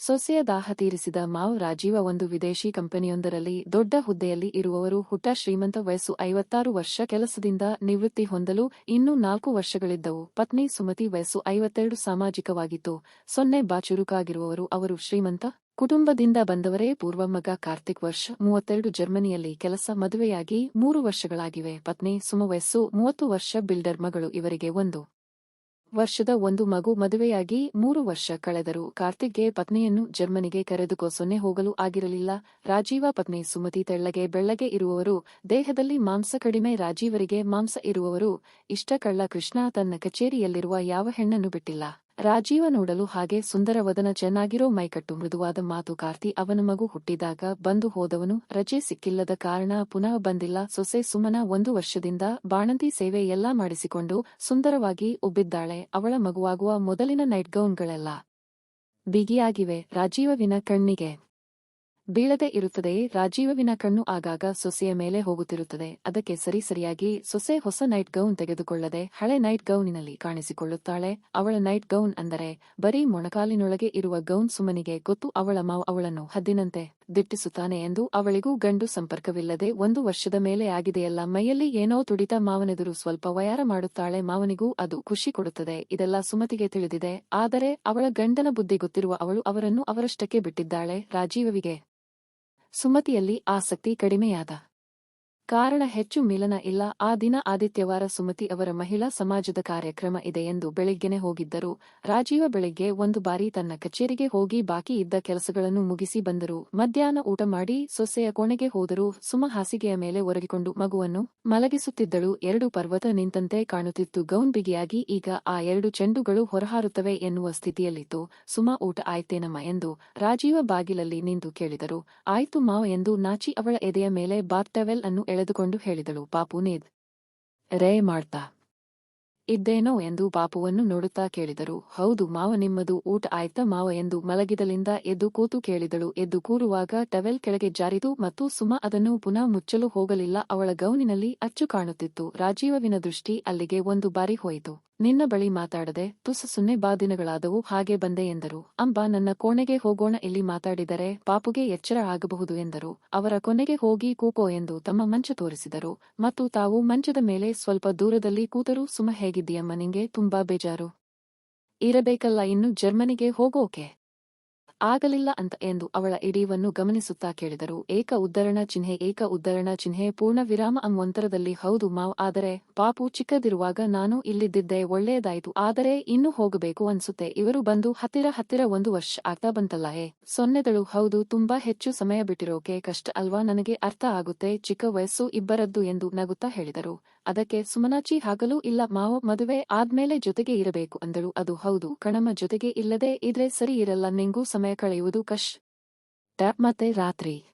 ಸೊಸೆಯ ದಾಹ ತೀರಿಸಿದ ಮಾವ್ ರಾಜೀವ ಒಂದು ವಿದೇಶಿ ಕಂಪನಿಯೊಂದರಲ್ಲಿ ದೊಡ್ಡ ಹುದ್ದೆಯಲ್ಲಿ ಇರುವವರು ಹುಟ್ಟ ಶ್ರೀಮಂತ ವಯಸ್ಸು ಐವತ್ತಾರು ವರ್ಷ ಕೆಲಸದಿಂದ ನಿವೃತ್ತಿ ಹೊಂದಲು ಇನ್ನೂ ನಾಲ್ಕು ವರ್ಷಗಳಿದ್ದವು. ಪತ್ನಿ ಸುಮತಿ ವಯಸ್ಸು ಐವತ್ತೆರಡು ಸಾಮಾಜಿಕವಾಗಿತ್ತು. ಸೊನ್ನೆ ಬಾಚುರುಕಾಗಿರುವವರು ಅವರು ಶ್ರೀಮಂತ ಕುಟುಂಬದಿಂದ ಬಂದವರೇ. ಪೂರ್ವ ಮಗ ಕಾರ್ತಿಕ್ ವರ್ಷ ಮೂವತ್ತೆರಡು ಜರ್ಮನಿಯಲ್ಲಿ ಕೆಲಸ ಮದುವೆಯಾಗಿ ಮೂರು ವರ್ಷಗಳಾಗಿವೆ. ಪತ್ನಿ ಸುಮ ವಯಸ್ಸು ಮೂವತ್ತು ವರ್ಷ ಬಿಲ್ಡರ್ ಮಗಳು ಇವರಿಗೆ ಒಂದು. ವರ್ಷದ ಒಂದು ಮಗು ಮದುವೆಯಾಗಿ ಮೂರು ವರ್ಷ ಕಳೆದರು ಕಾರ್ತಿಕ್ಗೆ ಪತ್ನಿಯನ್ನು ಜರ್ಮನಿಗೆ ಕರೆದುಕೋ ಸೊನ್ನೆ ಹೋಗಲು ಆಗಿರಲಿಲ್ಲ. ರಾಜೀವ ಪತ್ನಿ ಸುಮತಿ ತೆಳ್ಳಗೆ ಬೆಳ್ಳಗೆ ಇರುವವರು, ದೇಹದಲ್ಲಿ ಮಾಂಸ ಕಡಿಮೆ ರಾಜೀವರಿಗೆ ಮಾಂಸ ಇರುವವರು ಇಷ್ಟ ಕಳ್ಳ ಕೃಷ್ಣ ತನ್ನ ಕಚೇರಿಯಲ್ಲಿರುವ ಯಾವ ಹೆಣ್ಣನ್ನು ಬಿಟ್ಟಿಲ್ಲ. ರಾಜೀವ ನೋಡಲು ಹಾಗೆ ಸುಂದರವದನ ಚೆನ್ನಾಗಿರೋ ಮೈಕಟ್ಟು ಮೃದುವಾದ ಮಾತು ಕಾರ್ತಿ ಅವನ ಮಗು ಹುಟ್ಟಿದಾಗ ಬಂದು ಹೋದವನು ರಜೆ ಸಿಕ್ಕಿಲ್ಲದ ಕಾರಣ ಪುನಃ ಬಂದಿಲ್ಲ. ಸೊಸೆ ಸುಮನ ಒಂದು ವರ್ಷದಿಂದ ಬಾಣಂತಿ ಸೇವೆ ಎಲ್ಲಾ ಮಾಡಿಸಿಕೊಂಡು ಸುಂದರವಾಗಿ ಉಬ್ಬಿದ್ದಾಳೆ. ಅವಳ ಮಗುವಾಗುವ ಮೊದಲಿನ ನೈಟ್ ಗೌನ್ಗಳೆಲ್ಲ ಬಿಗಿಯಾಗಿವೆ ರಾಜೀವವಿನ ಕಣ್ಣಿಗೆ ಬೀಳದೆ ಇರುತ್ತದೆ ರಾಜೀವವಿನ ಕಣ್ಣು ಆಗಾಗ ಸೊಸೆಯ ಮೇಲೆ ಹೋಗುತ್ತಿರುತ್ತದೆ. ಅದಕ್ಕೆ ಸರಿ ಸರಿಯಾಗಿ ಸೊಸೆ ಹೊಸ ನೈಟ್ ಗೌನ್ ತೆಗೆದುಕೊಳ್ಳದೆ ಹಳೆ ನೈಟ್ ಗೌನಿನಲ್ಲಿ ಕಾಣಿಸಿಕೊಳ್ಳುತ್ತಾಳೆ. ಅವಳ ನೈಟ್ ಗೌನ್ ಅಂದರೆ ಬರೀ ಮೊಣಕಾಲಿನೊಳಗೆ ಇರುವ ಗೌನ್ ಸುಮನಿಗೆ ಗೊತ್ತು ಅವಳ ಮಾವ ಅವಳನ್ನು ಹದ್ದಿನಂತೆ ದಿಟ್ಟಿಸುತ್ತಾನೆ ಎಂದು ಅವಳಿಗೂ ಗಂಡು ಸಂಪರ್ಕವಿಲ್ಲದೆ ಒಂದು ವರ್ಷದ ಮೇಲೆ ಆಗಿದೆಯಲ್ಲ, ಮೈಯಲ್ಲಿ ಏನೋ ತುಡಿತ ಮಾವನೆದುರು ಸ್ವಲ್ಪ ವಯಾರ ಮಾಡುತ್ತಾಳೆ, ಮಾವನಿಗೂ ಅದು ಖುಷಿ ಕೊಡುತ್ತದೆ. ಇದೆಲ್ಲ ಸುಮತಿಗೆ ತಿಳಿದಿದೆ, ಆದರೆ ಅವಳ ಗಂಡನ ಬುದ್ಧಿ ಗೊತ್ತಿರುವ ಅವಳು ಅವರನ್ನು ಅವರಷ್ಟಕ್ಕೆ ಬಿಟ್ಟಿದ್ದಾಳೆ. ರಾಜೀವವಿಗೆ ಸುಮತಿಯಲ್ಲಿ ಆಸಕ್ತಿ ಕಡಿಮೆಯಾದ. ಕಾರಣ ಹೆಚ್ಚು ಮಿಲನ ಇಲ್ಲ. ಆ ದಿನ ಆದಿತ್ಯವಾರ ಸುಮತಿ ಅವರ ಮಹಿಳಾ ಸಮಾಜದ ಕಾರ್ಯಕ್ರಮ ಇದೆ ಎಂದು ಬೆಳಿಗ್ಗೆನೆ ಹೋಗಿದ್ದರು. ರಾಜೀವ ಬೆಳಿಗ್ಗೆ ಒಂದು ಬಾರಿ ತನ್ನ ಕಚೇರಿಗೆ ಹೋಗಿ ಬಾಕಿ ಇದ್ದ ಕೆಲಸಗಳನ್ನು ಮುಗಿಸಿ ಬಂದರು. ಮಧ್ಯಾಹ್ನ ಊಟ ಮಾಡಿ ಸೊಸೆಯ ಕೋಣೆಗೆ ಹೋದರು. ಸುಮ ಹಾಸಿಗೆಯ ಮೇಲೆ ಒರಗಿಕೊಂಡು ಮಗುವನ್ನು ಮಲಗಿಸುತ್ತಿದ್ದಳು. ಎರಡು ಪರ್ವತ ನಿಂತಂತೆ ಕಾಣುತ್ತಿತ್ತು. ಗೌನ್ ಬಿಗಿಯಾಗಿ, ಈಗ ಆ ಎರಡು ಚೆಂಡುಗಳು ಹೊರಹಾರುತ್ತವೆ ಎನ್ನುವ ಸ್ಥಿತಿಯಲ್ಲಿತ್ತು. ಸುಮ, ಊಟ ಆಯ್ತೇನಮ್ಮ ಎಂದು ರಾಜೀವ ಬಾಗಿಲಲ್ಲಿ ನಿಂತು ಕೇಳಿದರು. ಆಯ್ತು ಮಾವ ಎಂದು ನಾಚಿ ಅವಳ ಎದೆಯ ಮೇಲೆ ಬಾರ್ಟವೆಲ್ ಅನ್ನು ಎಳೆದುಕೊಂಡು ಹೇಳಿದಳು ಪಾಪು ನೇದ್. ರೇ ಮಾಡ್ತಾ ಇದ್ದೇನೋ ಎಂದು ಪಾಪುವನ್ನು ನೋಡುತ್ತಾ ಕೇಳಿದರು. ಹೌದು, ಮಾವ ನಿಮ್ಮದು ಊಟ ಆಯ್ತಾ? ಮಾವ ಎಂದು ಮಲಗಿದಲಿಂದ ಎದ್ದು ಕೂತು ಕೇಳಿದಳು. ಎದ್ದು ಕೂರುವಾಗ ಟವೆಲ್ ಕೆಳಗೆ ಜಾರಿತು ಮತ್ತು ಸುಮ ಅದನ್ನು ಪುನಃ ಮುಚ್ಚಲು ಹೋಗಲಿಲ್ಲ. ಅವಳ ಗೌನಿನಲ್ಲಿ ಅಚ್ಚು ಕಾಣುತ್ತಿತ್ತು. ರಾಜೀವವಿನ ದೃಷ್ಟಿ ಅಲ್ಲಿಗೆ ಒಂದು ಬಾರಿ ಹೋಯಿತು. ನಿನ್ನ ಬಳಿ ಮಾತಾಡದೆ ತುಸು ಸುನ್ನೆ ಬಾ ದಿನಗಳಾದವು, ಹಾಗೆ ಬಂದೆ ಎಂದರು. ಅಂಬ, ನನ್ನ ಕೋಣೆಗೆ ಹೋಗೋಣ, ಇಲ್ಲಿ ಮಾತಾಡಿದರೆ ಪಾಪುಗೆ ಎಚ್ಚರ ಆಗಬಹುದು ಎಂದರು. ಅವರ ಕೊನೆಗೆ ಹೋಗಿ ಕೂಕೋ ಎಂದು ತಮ್ಮ ಮಂಚ ತೋರಿಸಿದರು. ಮತ್ತು ತಾವು ಮಂಚದ ಮೇಲೆ ಸ್ವಲ್ಪ ದೂರದಲ್ಲಿ ಕೂತರೂ, ಸುಮ ಹೇಗಿದ್ದೀಯಮ್ಮ, ನಿಂಗೆ ತುಂಬಾ ಬೇಜಾರು. ಇರಬೇಕಲ್ಲ, ಇನ್ನು ಜರ್ಮನಿಗೆ ಹೋಗೋಕೆ? ಆಗಲಿಲ್ಲ ಅಂತ ಎಂದು ಅವಳ ಇಡೀವನ್ನು ಗಮನಿಸುತ್ತಾ ಕೇಳಿದರು. ಏಕ ಉದ್ಧರಣ ಚಿಹ್ನೆ, ಏಕ ಉದ್ಧರಣ ಚಿಹ್ನೆ, ಪೂರ್ಣ ವಿರಾಮ ಅಂವಂತರದಲ್ಲಿ ಹೌದು ಮಾವ್, ಆದರೆ ಪಾಪು ಚಿಕ್ಕದಿರುವಾಗ ನಾನು ಇಲ್ಲಿದ್ದಿದ್ದೆ ಒಳ್ಳೆಯದಾಯಿತು, ಆದರೆ ಇನ್ನೂ ಹೋಗಬೇಕು ಅನ್ಸುತ್ತೆ. ಇವರು ಬಂದು ಹತ್ತಿರ ಹತ್ತಿರ ಒಂದು ವರ್ಷ ಆಗ್ತಾ ಬಂತಲ್ಲ ಹೇ ಸೊನ್ನೆದಳು, ಹೌದು, ತುಂಬಾ ಹೆಚ್ಚು ಸಮಯ ಬಿಟ್ಟಿರೋಕೆ ಕಷ್ಟ ಅಲ್ವಾ? ನನಗೆ ಅರ್ಥ ಆಗುತ್ತೆ, ಚಿಕ್ಕ ವಯಸ್ಸು ಇಬ್ಬರದ್ದು ಎಂದು ನಗುತ್ತಾ ಹೇಳಿದರು. ಅದಕ್ಕೆ ಸುಮನಾಚಿ ಹಾಗಲೂ ಇಲ್ಲ ಮಾವ, ಮದುವೆ ಆದ್ಮೇಲೆ ಜೊತೆಗೆ ಇರಬೇಕು ಅಂದಳು. ಅದು ಹೌದು ಕಣಮ ಜೊತೆಗೆ ಇಲ್ಲದೆ ಇದ್ರೆ ಸರಿ ಇರಲ್ಲ, ನಿಂಗೂ ಸಮಯ ಕಳೆಯುವುದು ಕಷ್ಟ ಮತ್ತೆ ರಾತ್ರಿ.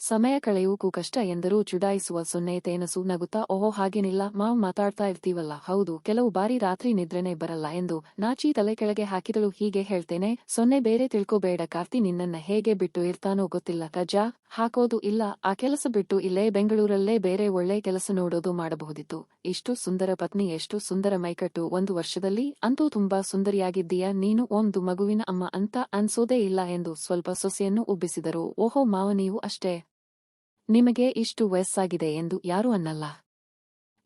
ಸಮಯ ಕಳೆಯುವುಕು ಕಷ್ಟ ಎಂದರೂ ಚುಡಾಯಿಸುವ ಸೊನ್ನೆ ತೇನಸು ನಗುತ್ತಾ, ಓಹೋ ಹಾಗೇನಿಲ್ಲ, ಮಾವ್ ಮಾತಾಡ್ತಾ ಇರ್ತೀವಲ್ಲ, ಹೌದು, ಕೆಲವು ಬಾರಿ ರಾತ್ರಿ ನಿದ್ರೆನೆ ಬರಲ್ಲ ಎಂದು ನಾಚಿ ತಲೆ ಕೆಳಗೆ ಹಾಕಿದಳು, ಹೀಗೆ ಹೇಳ್ತೇನೆ, ಸೊನ್ನೆ ಬೇರೆ ತಿಳ್ಕೋಬೇಡ, ಕಾರ್ತಿ ನಿನ್ನನ್ನ ಹೇಗೆ ಬಿಟ್ಟು ಇರ್ತಾನೋ ಗೊತ್ತಿಲ್ಲ ಕಜಾ ಹಾಕೋದು ಇಲ್ಲ, ಆ ಕೆಲಸ ಬಿಟ್ಟು ಇಲ್ಲೇ ಬೆಂಗಳೂರಲ್ಲೇ ಬೇರೆ ಒಳ್ಳೆ ಕೆಲಸ ನೋಡೋದು ಮಾಡಬಹುದಿತ್ತು, ಇಷ್ಟು ಸುಂದರ ಪತ್ನಿ, ಎಷ್ಟು ಸುಂದರ ಮೈಕಟ್ಟು, ಒಂದು ವರ್ಷದಲ್ಲಿ ಅಂತೂ ತುಂಬಾ ಸುಂದರಿಯಾಗಿದ್ದೀಯ, ನೀನು ಒಂದು ಮಗುವಿನ ಅಮ್ಮ ಅಂತ ಅನ್ಸೋದೇ ಇಲ್ಲ ಎಂದು ಸ್ವಲ್ಪ ಸೊಸೆಯನ್ನು ಉಬ್ಬಿಸಿದರು, ಓಹೋ ಮಾವ ನೀವು ಅಷ್ಟೇ. ನಿಮಗೆ ಇಷ್ಟು ವಯಸ್ಸಾಗಿದೆ ಎಂದು ಯಾರೂ ಅನ್ನಲ್ಲ.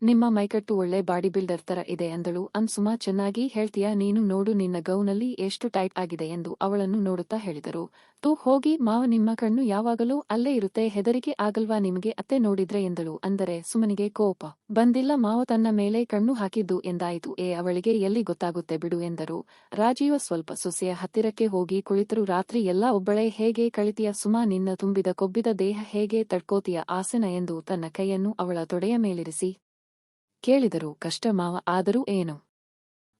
ನಿಮ್ಮ ಮೈಕಟ್ಟು ಒಳ್ಳೆ ಬಾಡಿ ಬಿಲ್ಡರ್ ತರ ಇದೆ ಎಂದಳು ಅನ್ಸುಮಾ, ಚೆನ್ನಾಗಿ ಹೇಳ್ತೀಯ? ನೀನು ನೋಡು, ನಿನ್ನ ಗೌನಲ್ಲಿ ಎಷ್ಟು ಟೈಟ್ ಆಗಿದೆ ಎಂದು ಅವಳನ್ನು ನೋಡುತ್ತಾ ಹೇಳಿದರು. ತೂ ಹೋಗಿ, ಮಾವ ನಿಮ್ಮ ಕಣ್ಣು ಯಾವಾಗಲೂ ಅಲ್ಲೇ ಇರುತ್ತೆ, ಹೆದರಿಕೆ ಆಗಲ್ವಾ ನಿಮಗೆ ಅತ್ತೆ ನೋಡಿದ್ರೆ ಎಂದಳು. ಅಂದರೆ, ಸುಮನಿಗೆ ಕೋಪ. ಬಂದಿಲ್ಲ, ಮಾವ ತನ್ನ ಮೇಲೆ ಕಣ್ಣು ಹಾಕಿದ್ದು ಎಂದಾಯಿತು. ಏ, ಅವಳಿಗೆ ಎಲ್ಲಿ ಗೊತ್ತಾಗುತ್ತೆ ಬಿಡು ಎಂದರು. ರಾಜೀವ ಸ್ವಲ್ಪ ಸೊಸೆಯ ಹತ್ತಿರಕ್ಕೆ ಹೋಗಿ ಕುಳಿತರು. ರಾತ್ರಿ ಎಲ್ಲಾ ಒಬ್ಬಳೇ, ಹೇಗೆ ಕಳಿತಿಯ ಸುಮಾ? ನಿನ್ನ ತುಂಬಿದ ಕೊಬ್ಬಿದ ದೇಹ ಹೇಗೆ ತಡ್ಕೋತಿಯ ಆಸನ ಎಂದು ತನ್ನ ಕೈಯನ್ನು ಅವಳ ತೊಡೆಯ ಮೇಲಿರಿಸಿ ಕೇಳಿದರು, ಕಷ್ಟ ಮಾವ, ಆದರೂ ಏನು?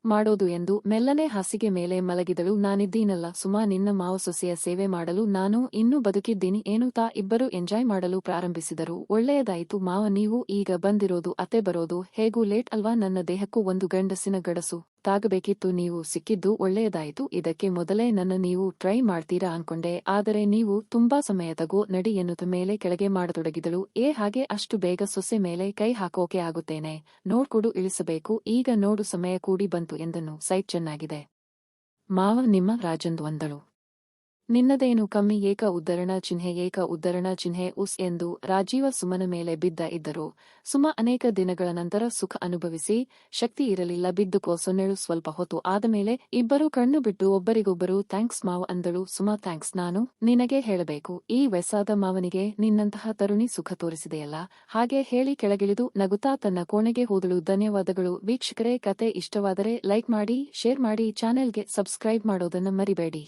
ಮಾಡೋದು ಎಂದು ಮೆಲ್ಲನೆ ಹಾಸಿಗೆ ಮೇಲೆ ಮಲಗಿದಳು. ನಾನಿದ್ದೀನಲ್ಲ, ಸುಮಾ, ನಿನ್ನ ಮಾವ ಸೊಸೆಯ ಸೇವೆ ಮಾಡಲು ನಾನು ಇನ್ನೂ ಬದುಕಿದ್ದೀನಿ. ಏನು ತಾ, ಇಬ್ಬರು ಎಂಜಾಯ್ ಮಾಡಲು ಪ್ರಾರಂಭಿಸಿದರು. ಒಳ್ಳೆಯದಾಯಿತು, ಮಾವ, ನೀವು ಈಗ ಬಂದಿರೋದು, ಅತ್ತೆ ಬರೋದು, ಹೇಗೂ ಲೇಟ್ ಅಲ್ವಾ? ನನ್ನ ದೇಹಕ್ಕೂ ಒಂದು ಗಂಡಸಿನ ಗಡಸು. ತಾಗಬೇಕಿತ್ತು ನೀವು ಸಿಕ್ಕಿದ್ದು ಒಳ್ಳೆಯದಾಯಿತು. ಇದಕ್ಕೆ ಮೊದಲೇ ನನ್ನ ನೀವು ಟ್ರೈ ಮಾಡ್ತೀರಾ ಅನ್ಕೊಂಡೆ. ಆದರೆ ನೀವು ತುಂಬಾ ಸಮಯ ತಗೋ ನಡಿ ಎನ್ನುತ್ತ ಮೇಲೆ ಕೆಳಗೆ ಮಾಡತೊಡಗಿದಳು. ಏ ಹಾಗೆ ಅಷ್ಟು ಬೇಗ ಸೊಸೆ ಮೇಲೆ ಕೈ ಹಾಕೋಕೆ ಆಗುತ್ತೇನೆ. ನೋಡ್ಕೊಡು ಇಳಿಸಬೇಕು. ಈಗ ನೋಡು ಸಮಯ ಕೂಡಿ ಬಂತು ಎಂದನು. ಸೈಟ್ ಚೆನ್ನಾಗಿದೆ. ಮಾವ ನಿಮ್ಮ ರಾಜಂದು ಅಂದಳು. ನಿನ್ನದೇನು ಕಮ್ಮಿ ಏಕ ಉದ್ಧರಣ ಚಿಹ್ನೆ ಏಕ ಉದ್ಧರಣ ಚಿಹ್ನೆ ಉಸ್ ಎಂದು ರಾಜೀವ ಸುಮನ ಮೇಲೆ ಬಿದ್ದ ಇದ್ದರು. ಸುಮ ಅನೇಕ ದಿನಗಳ ನಂತರ ಸುಖ ಅನುಭವಿಸಿ, ಶಕ್ತಿ ಇರಲಿಲ್ಲ, ಬಿದ್ದು ಕೋಸೊನ್ನೆಳು ಸ್ವಲ್ಪ ಹೊತ್ತು ಆದಮೇಲೆ ಇಬ್ಬರೂ ಕಣ್ಣು ಬಿಟ್ಟು ಒಬ್ಬರಿಗೊಬ್ಬರು ಥ್ಯಾಂಕ್ಸ್ ಮಾವ್ ಅಂದಳು. ಸುಮ, ಥ್ಯಾಂಕ್ಸ್, ನಾನು ನಿನಗೆ ಹೇಳಬೇಕು. ಈ ವಯಸ್ಸಾದ ಮಾವನಿಗೆ ನಿನ್ನಂತಹ ತರುಣಿ ಸುಖ ತೋರಿಸಿದೆಯಲ್ಲ? ಹಾಗೆ ಹೇಳಿ ಕೆಳಗಿಳಿದು ನಗುತ್ತಾ ತನ್ನ ಕೋಣೆಗೆ ಹೋದಳು. ಧನ್ಯವಾದಗಳು. ವೀಕ್ಷಕರೇ, ಕತೆ ಇಷ್ಟವಾದರೆ ಲೈಕ್ ಮಾಡಿ, ಶೇರ್ ಮಾಡಿ, ಚಾನೆಲ್ಗೆ ಸಬ್ಸ್ಕ್ರೈಬ್ ಮಾಡೋದನ್ನ ಮರಿಬೇಡಿ.